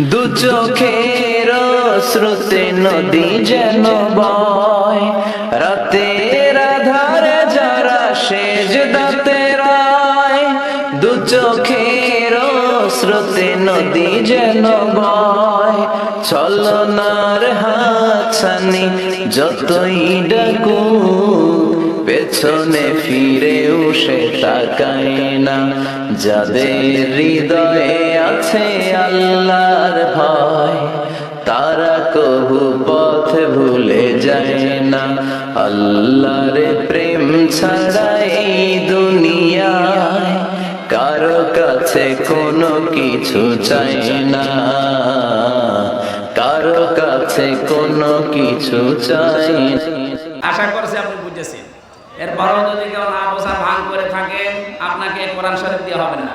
দু চোখের স্রোতে নদী যেন বয়। রাতের আধারে যারা সেজ দাতে রায়। দু চোখের স্রোতে নদী যেন বয়। ছলনার হাছানি, যতই ডাকু, পেছনে ফিরেও সে তাকায় না। যাদের হৃদয়ে আছে আল্লাহর ভয়, তারা কহু পথ ভুলে যায় না। আল্লাহর প্রেম ছাড়া এই দুনিয়ায় কারও কাছে কোনো কিছু চাই না। কাছে কোনো কিছু চাই আশা করছি আপনি বুঝেছেন। এরপরও যদি কেউ না বোঝা ভাঙ করে থাকেন আপনাকে কোরআন শরীফ দিয়ে হবে না।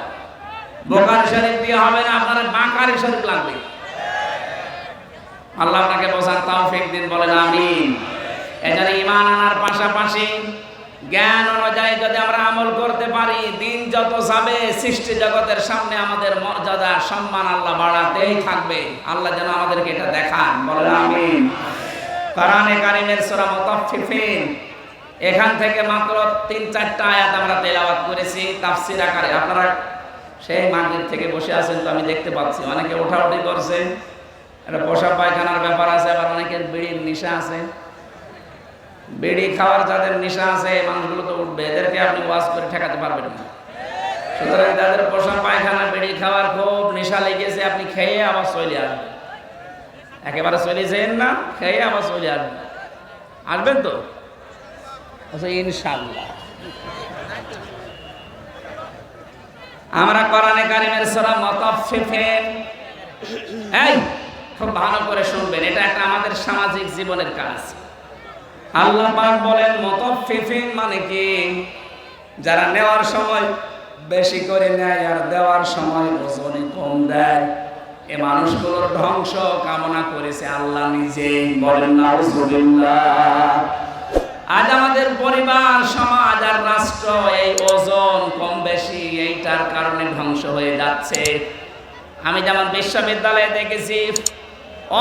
বোকারি শরীফ দিয়ে হবে না, আপনার বাঁকারি শরীফ লাগবে। আল্লাহ আপনাকে বোঝার তৌফিক দিন, বলেন আমিন। এজন্য ঈমান আনার পাশাপাশি জ্ঞান অনুযায়ী যদি আমরা আমল করতে পারি, দিন যত যাবে, সৃষ্টি জগতের সামনে আমাদের মর্যাদা, সম্মান আল্লাহ বাড়াতেই থাকবে। আল্লাহ যেন আমাদেরকে এটা দেখান, বলেন আমিন। কোরআনে কারিমের সূরা মুতাফফিফিন, এখান থেকে মাত্র তিন চারটা আয়াত আমরা তেলাওয়াত করেছি, তাফসীর আকারে। আপনারা সেই মাগরিব থেকে বসে আছেন তো আমি দেখতে পাচ্ছি, অনেকে ওঠাউঠি করছে, একটা পোশাক পায়খানার ব্যাপার আছে, আবার অনেকের বিড়ির নেশা আছে। বিড়ি খাওয়ার যাদের নেশা আছে, মানুষগুলো তো উঠবে, এদেরকে আপনি ওয়াজ করে ঠেকাতে পারবেন না। সুতরাং যাদের পোশাক পায়খানা, বিড়ি খাওয়ার খুব নেশা লেগেছে, আপনি খেয়ে আবার চলে আসবেন। একেবারে চলে যেন না, খেয়ে আবার চলে আসবেন। আসবেন তো? আচ্ছা ইনশাল্লাহ আমরা কোরআনে কারিমের সূরা এই, খুব ভালো করে শুনবেন, এটা একটা আমাদের সামাজিক জীবনের কাজ। আল্লাহ পাক বলেন, মুতাফফিফিন মানে কি? যারা নেওয়ার সময় বেশি করে নেয় আর দেওয়ার সময় ওজনে কম দেয়। এ মানুষগুলোর ধ্বংস কামনা করেছে আল্লাহ নিজে। বলেন আজ আমাদের পরিবার, সমাজ আর রাষ্ট্র এই ওজন কম বেশি, এইটার কারণে ধ্বংস হয়ে যাচ্ছে। আমি যেমন বিশ্ববিদ্যালয়ে দেখেছি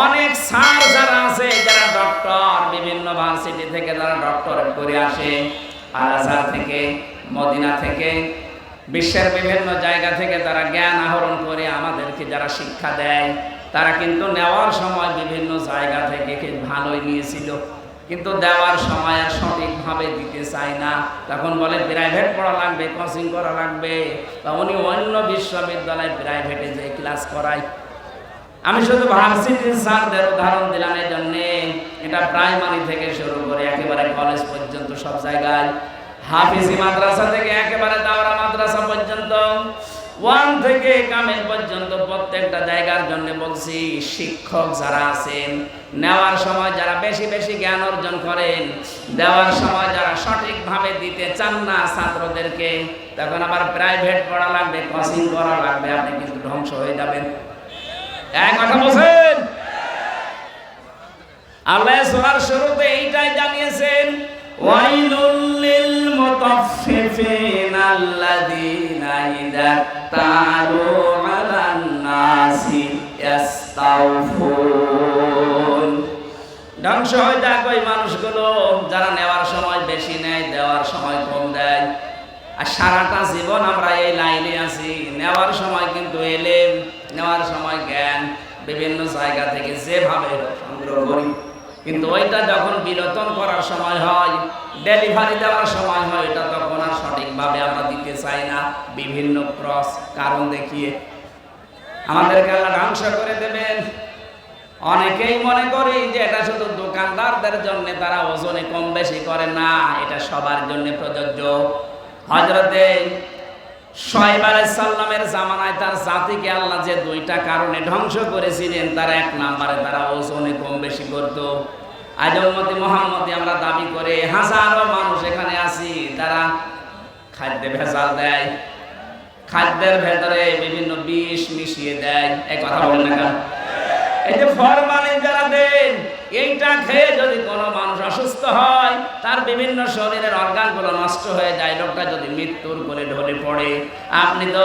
অনেক স্যার যারা আছে, যারা ডক্টর, বিভিন্ন ভার্সিটি থেকে যারা ডক্টরেট করে আসে আলাজার থেকে, মদিনা থেকে, বিশ্বের বিভিন্ন জায়গা থেকে তারা জ্ঞান আহরণ করে আমাদেরকে যারা শিক্ষা দেয়, তারা কিন্তু নেওয়ার সময় বিভিন্ন জায়গা থেকে ভালোই নিয়েছিল। কিন্তু দেওয়ার সময় আর সঠিকভাবে দিতে চায় না। তখন বলে, প্রাইভেট পড়া লাগবে, কোচিং করা লাগবে। বা উনি অন্য বিশ্ববিদ্যালয়ে প্রাইভেটে যে ক্লাস করায়। আমি শুধু ভার্সিটির স্যারদের উদাহরণ দিলাম এই জন্যে। এটা প্রাইমারি থেকে শুরু করে একেবারে কলেজ পর্যন্ত সব জায়গায়। হাফিজি মাদ্রাসা থেকে একেবারে দাওরা মাদ্রাসা পর্যন্ত। ওয়ান থেকে কামেল পর্যন্ত প্রত্যেকটা জায়গার জন্য বলছি, শিক্ষক যারা আছেন, নেওয়ার সময় যারা বেশি বেশি জ্ঞান অর্জন করেন, দেওয়ার সময় যারা সঠিকভাবে দিতে চান না ছাত্রদেরকে, তখন আবার প্রাইভেট পড়া লাগবে কোচিং করা লাগবে, আপনি কিন্তু ধ্বংস হয়ে যাবেন। এক কথা বলছেন? আল্লাহ সূরার শুরুতে এইটাই জানিয়েছেন, ওয়াইলুল লিল মুতাফফিফিন আল্লাযীনা ইযা তালু আলান নাসি ধ্বংস হয়ে যাক ওই মানুষগুলো, যারা নেওয়ার সময় বেশি নেয়, দেওয়ার সময় কম দেয়। আর সারাটা জীবন আমরা এই লাইনে আছি। নেওয়ার সময় কিন্তু এলেম, নেওয়ার সময় জ্ঞান। বিভিন্ন জায়গা থেকে যেভাবে সংগ্রহ করি। কিন্তু ওইটা যখন বিরতন করার সময় হয় ডেলিভারি দেওয়ার সময় হয় এটা তখন আর সঠিকভাবে আমরা দিতে চাই না। বিভিন্ন ক্রস কারণ দেখিয়ে আমাদেরকে আল্লাহ ধ্বংস করে দেবেন। অনেকেই মনে করি যে এটা শুধু দোকানদারদের জন্য, তারা ওজনে কম বেশি করে না, এটা সবার জন্য প্রযোজ্য। হজরতে সোহেব সাল্লামের জামানায় তার জাতিকে আল্লাহ যে দুইটা কারণে ধ্বংস করেছিলেন, তার এক নাম্বারে তারা ওজনে কম বেশি করত আজমতি মোহাম্মদে আমরা দাবি করে হাজারো মানুষ এখানে আসি তারা খাদ্যে ভেজাল দেয়, খাদ্যের ভেতরে বিভিন্ন বিষ মিশিয়ে দেয় এ কথা বলেন না? যে ফরমালিন যারা দেন, এইটা খেয়ে যদি কোনো মানুষ অসুস্থ হয়, তার বিভিন্ন শরীরের অর্গানগুলো নষ্ট হয়ে যায়, লোকটা যদি মৃত্যুর কোলে ঢলে পড়ে, আপনি তো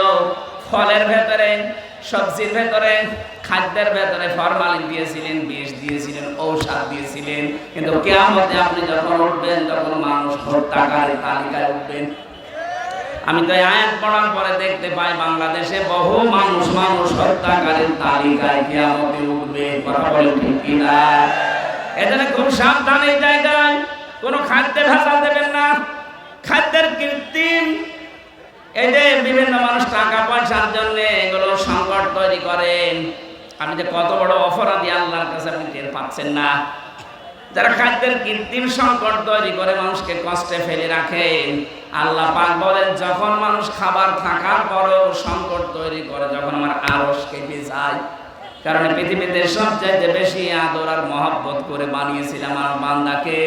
ফলের ভেতরে, সবজির ভেতরে, খাদ্যের ভেতরে ফরমালিন দিয়েছিলেন, বিষ দিয়েছিলেন, ঔষধ দিয়েছিলেন, কিন্তু কেয়ামতে আপনি যখন উঠবেন তখন মানুষ হত্যাকারী তালিকায় উঠবেন আমি তো আয়াত পড়ার পরে দেখতে পাই বাংলাদেশে বহু মানুষ মানুষ হত্যাকারীর তালিকায় কিয়ামতে উঠবে কথা বলে ঠিক কিনা। এজন্য খুব সাবধান এই জায়গায় কোনো খাদ্যে ভাষা দেবেন না। খাদ্যের কৃত্রিম এই যে বিভিন্ন মানুষ টাকা পয়সার জন্য এগুলো সংকট তৈরি করেন। আমি যে কত বড় অপরাধী আল্লাহর কাছে আপনি টের পাচ্ছেন না। যারা খাদ্যের কৃত্রিম সংকট তৈরি করে মানুষকে কষ্টে ফেলে রাখেন আল্লাহ পাক বলেন, যখন মানুষ খাবার থাকার পরেও সংকট তৈরি করে, যখন আমার আরস কেটে যায়। কারণ পৃথিবীতে সবচাইতে বেশি আদর আর মহব্বত করে বানিয়েছিলাম আমার বান্দাকে।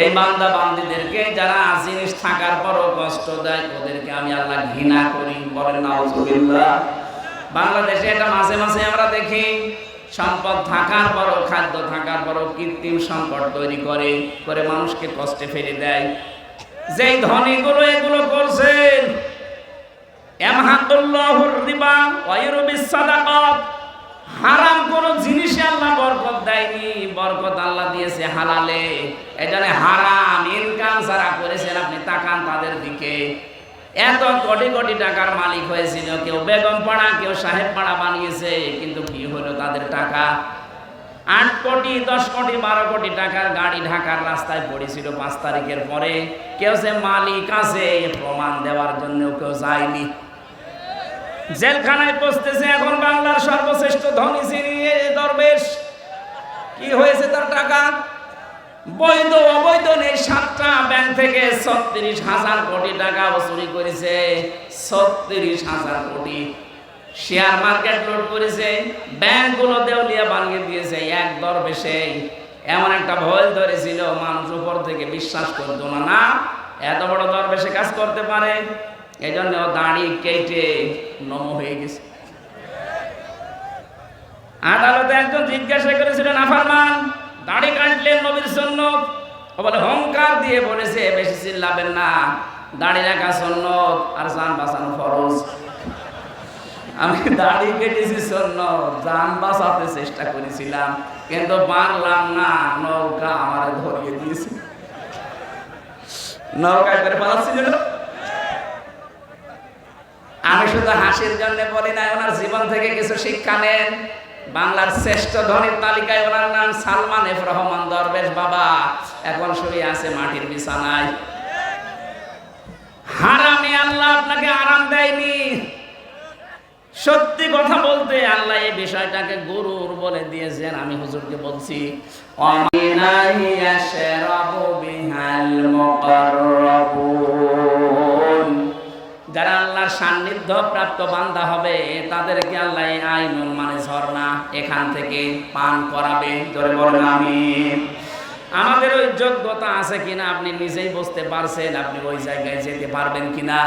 এই বান্দা বান্দিদেরকে যারা জিনিস থাকার পরও কষ্ট দেয়, ওদেরকে আমি আল্লাহ ঘৃণা করি, বলেন বাংলাদেশে এটা মাঝে মাঝে আমরা দেখি সম্পদ থাকার পরও, খাদ্য থাকার পরও কৃত্রিম সংকট তৈরি করে করে মানুষকে কষ্টে ফেলে দেয়। যেই ধনীগুলো এগুলো করছেন হারাম কোন জিনিসে আল্লাহ বরকত দেয়নি। বরকত আল্লাহ দিয়েছে হালালে। এজন্য হারাম, ইনকাম যারা করেছেন, আপনি তাকান তাদের দিকে। এত কোটি কোটি টাকার মালিক হয়েছিল, কেউ বেগম পাড়া, কেউ সাহেব পাড়া বানিয়েছে, কিন্তু কি হলো তাদের টাকা? আট কোটি, দশ কোটি, বারো কোটি টাকার গাড়ি ঢাকার রাস্তায় পড়েছিল পাঁচ তারিখের পরে। কেউ যে মালিক আছে প্রমাণ দেওয়ার জন্য কেউ যায়নি। জেলখানায় পৌঁছতেছে এখন বাংলার সর্বশ্রেষ্ঠ ধনী শ্রেণি দরবেশ। কি হয়েছে তার টাকা? বৈধ অবৈধ নেই, সাতটা ব্যাংক থেকে ছত্রিশ হাজার কোটি টাকা চুরি করেছে। ছত্রিশ হাজার কোটি। শেয়ার মার্কেট লোড করেছে, ব্যাংকগুলো দেউলিয়া বানিয়ে দিয়েছে এক দরবেশে। এমন একটা ভয় ধরেছিল, মানুষ উপর থেকে বিশ্বাস করতো না না, এত বড় দরবেশে কাজ করতে পারে। এই জন্য ও দাড়ি কেটে নম হয়ে গেছে। আদালতে একজন জিজ্ঞাসা করেছিলেন আফারমান দাড়ি কাটলেন নবীর জন্য বলে হংকার দিয়ে বলেছে বেশি চিল্লাবেন না। দাড়ি রাখা সন্ন্যত আর জান বাঁচানো ফরজ। আমি দাড়ি কেটেছি শূন্য যান বাঁচাতে চেষ্টা করেছিলাম, কিন্তু পারলাম না, নৌকা আমার ধরিয়ে দিয়েছে। নৌকায় করে পালাচ্ছিল আমি শুধু হাসির জন্য বলি না ওনার জীবন থেকে কিছু শিক্ষা নেন। বাংলার শ্রেষ্ঠ ধনীর তালিকায় ওনার নাম সালমান এফ রহমান দরবেশ বাবা। এখন শুয়ে আছে, মাটির বিছানায়। হারামে আল্লাহ আপনাকে আরাম দেয়নি। সত্যি কথা বলতে আল্লাহ এই বিষয়টাকে গরুর বলে দিয়েছেন, আমি হুজুরকে বলছি অমিনাহি ইয়াশরাবু বিহাল মুকাররাবুন যারা আল্লাহর সান্নিধ্য প্রাপ্ত বান্দা হবে, তাদেরকে আল্লাহ আইনুল মানে ঝর্ণা এখান থেকে পান করাবে। ধরে বলেন আমি আমাদের ওই যোগ্যতা আছে কিনা আপনি নিজেই বুঝতে পারছেন, আপনি ওই জায়গায় যেতে পারবেন কিনা?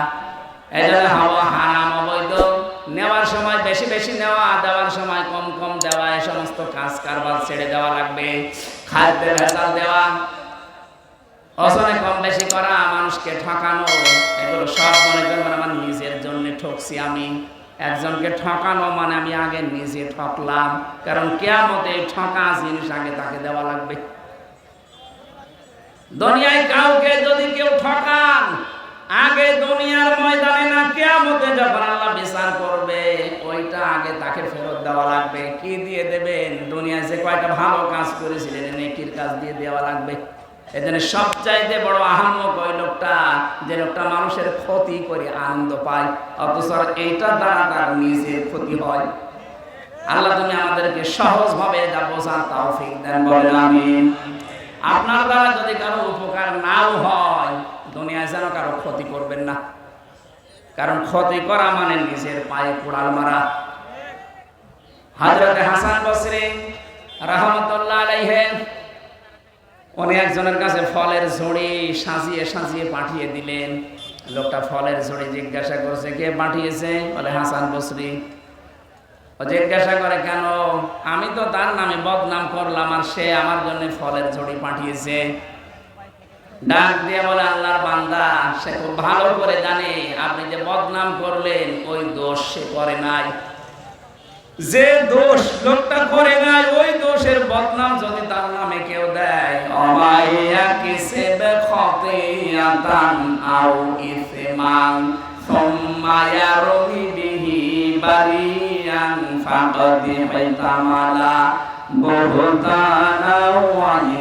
জন্য হাওয়া হারাম, অবৈধ। নেওয়ার সময় বেশি বেশি নেওয়া, দেওয়ার সময় কম কম দেওয়া এই সমস্ত কাজ কারবার ছেড়ে দেওয়া লাগবে। খাদ্যের ভেজাল দেওয়া অসনে কম বেশি করা, মানুষকে ঠকানো, এগুলো সব মনে করবেন আমার নিজের জন্য ঠকছি আমি। একজনকে ঠকানো মানে আমি আগে নিজে ঠকলাম, কারণ কেয়ামতে ঠকা জিনিস আগে তাকে দেওয়া লাগবে। দুনিয়ায় কাউকে যদি কেউ ঠকান, আগে দুনিয়ার ময়দানে না, কেয়ামতে যখন আল্লাহ বিচার করবে, ওইটা আগে তাকে ফেরত দেওয়া লাগবে। কি দিয়ে দেবেন? দুনিয়ায় যে কয়টা ভালো কাজ করেছিলেন, নেকির কাজ দিয়ে দেওয়া লাগবে। এখানে সবচাইতে বড় আহাম্মক ওই লোকটা, যে লোকটা মানুষের ক্ষতি করে আনন্দ পায়। অথচ এইটার দ্বারা তার নিজের ক্ষতি হয়। আল্লাহ তুমি আমাদেরকে সহজভাবে যা বোঝার তৌফিক দেন, বলেন আমিন। আপনার দ্বারা যদি কারও উপকার নাও হয়, দুনিয়ায় যেন কারও ক্ষতি করবেন না। কারণ ক্ষতি করা মানে নিজের পায়ে কোড়াল মারা। হযরত হাসান বসরি রাহমাতুল্লাহ আলাইহি উনি একজনের কাছে ফলের ঝুড়ি সাজিয়ে সাজিয়ে পাঠিয়ে দিলেন। লোকটা ফলের ঝুড়ি জিজ্ঞাসা করছে, কে পাঠিয়েছে? বলে, হাসান বসরি। ও জিজ্ঞাসা করে, কেন? আমি তো তার নামে বদনাম করলাম আর সে আমার জন্য ফলের ঝুড়ি পাঠিয়েছে। ডাক দিয়ে বলে, আল্লাহর বান্দা, সে খুব ভালো করে জানে, আপনি যে বদনাম করলেন, ওই দোষ সে করে নাই। যে দোষ লোকটা করে নাই, ওই দোষের বদনাম যদি তার নামে কেউ দেয়, অমাইয়া কিসেবে খতিয়াতান আও ইসমান, সুম্মা ইয়ারমি বিহি বারিয়ান ফাকাদ ইহতামালা বুহতানা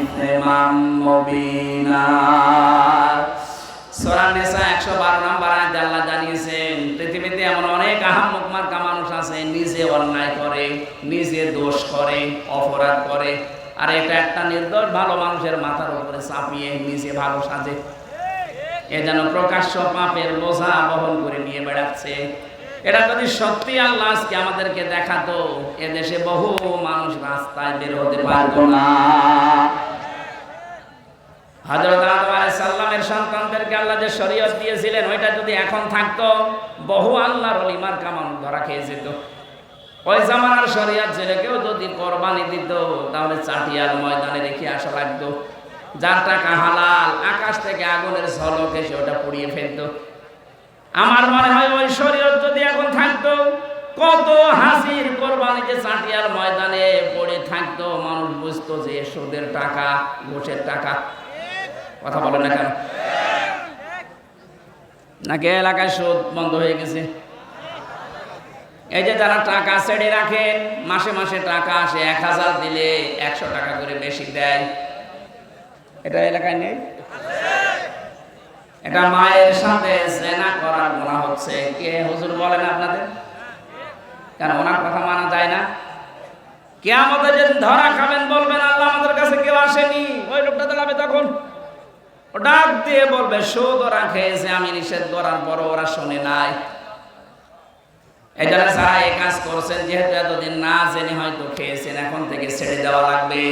ইসমান মুবিনা। সূরা নিসা 112 নম্বর আয়াত আল্লাহ জানিয়েছেন, পৃথিবীতে এমন অনেক মানুষ আছে, নিজে অন্যায় করে, নিজে দোষ করে, অপরাধ করে। আর এটা একটা নির্দোষ ভালো মানুষের মাথার উপরে চাপিয়ে নিজে ভালো সাজে। এ যেন প্রকাশ্য পাপের বোঝা বহন করে নিয়ে বেড়াচ্ছে। এটা যদি সত্যি আল্লাহ আজকে আমাদেরকে দেখাতো এদেশে বহু মানুষ রাস্তায় বের হতে পারতো না। হযরত আদম আলাইহিস সালামের সন্তানদেরকে আল্লাহ যে শরীয়ত দিয়েছিলেন, ওইটা যদি এখন থাকতো, বহু আল্লাহর ওলিমার কামান ধরা খেয়ে যেত। ওই জামানার শরীয়ত ছেলেকেও যদি কোরবানি দিত, তাহলে চাটিয়াল ময়দানে রেখে আসা লাগতো। যার টাকা হালাল, আকাশ থেকে আগুনের ঝলক এসে ওটা পুড়িয়ে ফেলতো। আমার মনে হয় ওই শরীয়ত যদি এখন থাকতো, কত হাসির কোরবানি যে চাটিয়াল ময়দানে পড়ে থাকতো, মানুষ বুঝতো যে সুদের টাকা, ঘুষের টাকা। কথা বলেন না কেন? নাকি এলাকায় সুদ বন্ধ হয়ে গেছে? এই যে যারা টাকা ছেড়ে রাখেন, মাসে মাসে টাকা আসে, এক হাজার দিলে একশো টাকা করে বেশি দেয়। এটা এলাকায় নেই? এটা মায়ের সাথে জেনা করার গোনা হচ্ছে। কে? হুজুর বলেন আপনাদের? কেন ওনার কথা মানা যায় না? কে আমাদের যে ধরা খাবেন বলবেন, আল্লাহ আমাদের কাছে কেউ আসেনি। ওই লোকটা দাঁড়াবে তখন। ডাক দিয়ে বলবে সুদ ওরা খেয়েছে, আমি নিষেধ করার পর ওরা শোনে নাই। জন্য যারা এই কাজ করছেন, যেহেতু এতদিন না জেনে হয়তো খেয়েছেন, এখন থেকে ছেড়ে দেওয়া লাগবে।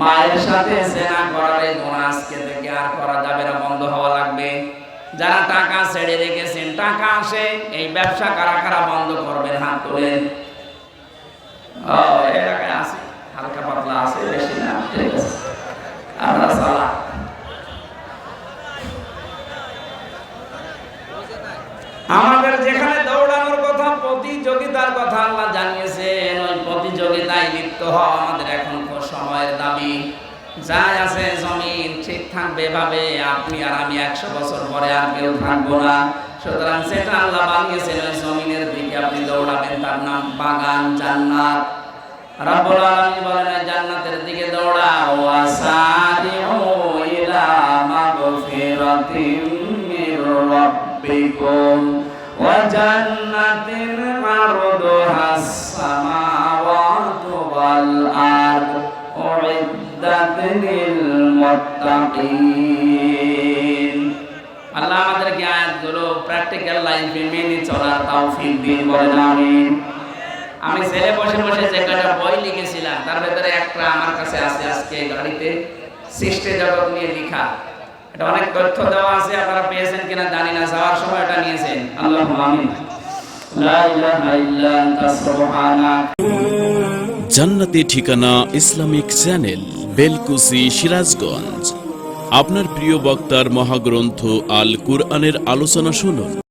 মায়ের সাথে জেনা করার এই গুনাহ আজকে থেকে আর করা যাবে না, বন্ধ হওয়া লাগবে। যারা টাকা ছেড়ে রেখেছেন, টাকা আসে, এই ব্যবসা কারা কারা বন্ধ করবেন, হাত তোলেন। এলাকায় আছে, হালকা পাতলা আছে, বেশি না, ঠিক আছে। আমরা সালা আমাদের যেখানে দৌড়ানোর কথা, প্রতিযোগিতার কথা আল্লাহ জানিয়েছেন, ওই প্রতিযোগিতায় লিপ্ত হওয়া আমাদের এখন সময়ের দাবি, যাই আছে জমিন, ঠিক থাকবে এভাবে। আপনি আর আমি একশো বছর পরে আর কেউ থাকব না। সুতরাং সেটা আল্লাহ বানিয়েছেন, ওই জমিনের দিকে আপনি দৌড়াবেন। তার নাম বাগান, জান্নাত। রাব্বুল আলামিন বলেন জান্নাতের দিকে দৌড়াও। আসারিউ ইলা মাগফিরাতিম মির রাব্বিকুম। সামাওয়াতু ওয়াল আরদ, উইদ্দাত লিল মুত্তাকিন। আল্লাহ আমাদেরকে আয়াতগুলো প্র্যাকটিক্যাল লাইফে মেনে চলার তৌফিক দিন, বলেন আমিন। আমি ছেলে বসে বসে যে কটা বই লিখেছিলাম, তার ভেতরে একটা আমার কাছে আছে আজকে গাড়িতে সৃষ্টি জগৎ নিয়ে লেখা। এটা অনেক তথ্য দেওয়া আছে, আপনারা পেয়েছেন কিনা জানি না, যাওয়ার সময় এটা নিয়েছেন। আল্লাহ আমিন। জান্নাতি ঠিকানা ইসলামিক চ্যানেল, বেলকুসি, সিরাজগঞ্জ। আপনার প্রিয় বক্তার মহাগ্রন্থ আল কুরআনের আলোচনা শুনুন।